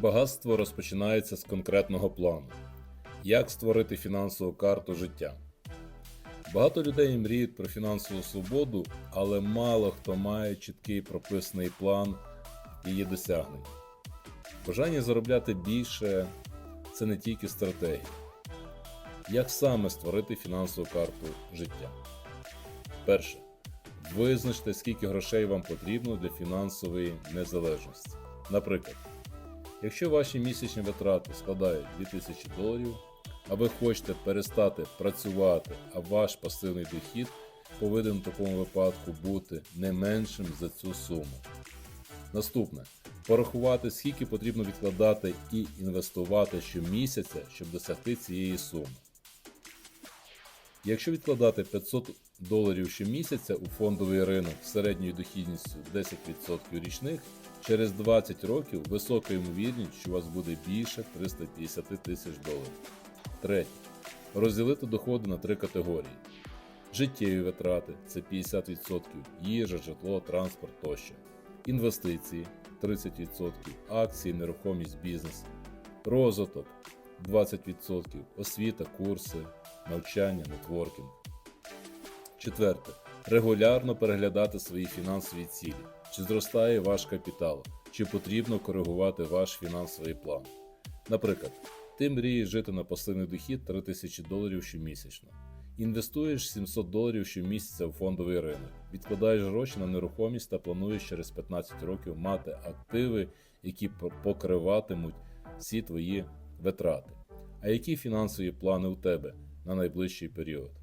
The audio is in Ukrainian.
Багатство розпочинається з конкретного плану. Як створити фінансову карту життя? Багато людей мріють про фінансову свободу, але мало хто має чіткий прописаний план її досягнень. Бажання заробляти більше це не тільки стратегія. Як саме створити фінансову карту життя? Перше. Визначте, скільки грошей вам потрібно для фінансової незалежності. Наприклад, якщо ваші місячні витрати складають 2000 доларів, а ви хочете перестати працювати, а ваш пасивний дохід повинен в такому випадку бути не меншим за цю суму. Наступне порахувати, скільки потрібно відкладати і інвестувати щомісяця, щоб досягти цієї суми. Якщо відкладати 500 доларів щомісяця у фондовий ринок з середньою дохідністю 10% річних, через 20 років висока ймовірність, що у вас буде більше 350 тисяч доларів. Третє. Розділити доходи на три категорії: життєві витрати це 50%, їжа, житло, транспорт тощо, інвестиції 30%, акції, нерухомість, бізнес, розвиток 20%, освіта, курси, навчання, нетворкінг. Четверте. Регулярно переглядати свої фінансові цілі. Чи зростає ваш капітал, чи потрібно коригувати ваш фінансовий план. Наприклад, ти мрієш жити на пасивний дохід 3000 доларів щомісячно. Інвестуєш 700 доларів щомісяця в фондовий ринок, відкладаєш гроші на нерухомість та плануєш через 15 років мати активи, які покриватимуть всі твої витрати. А які фінансові плани у тебе на найближчий період?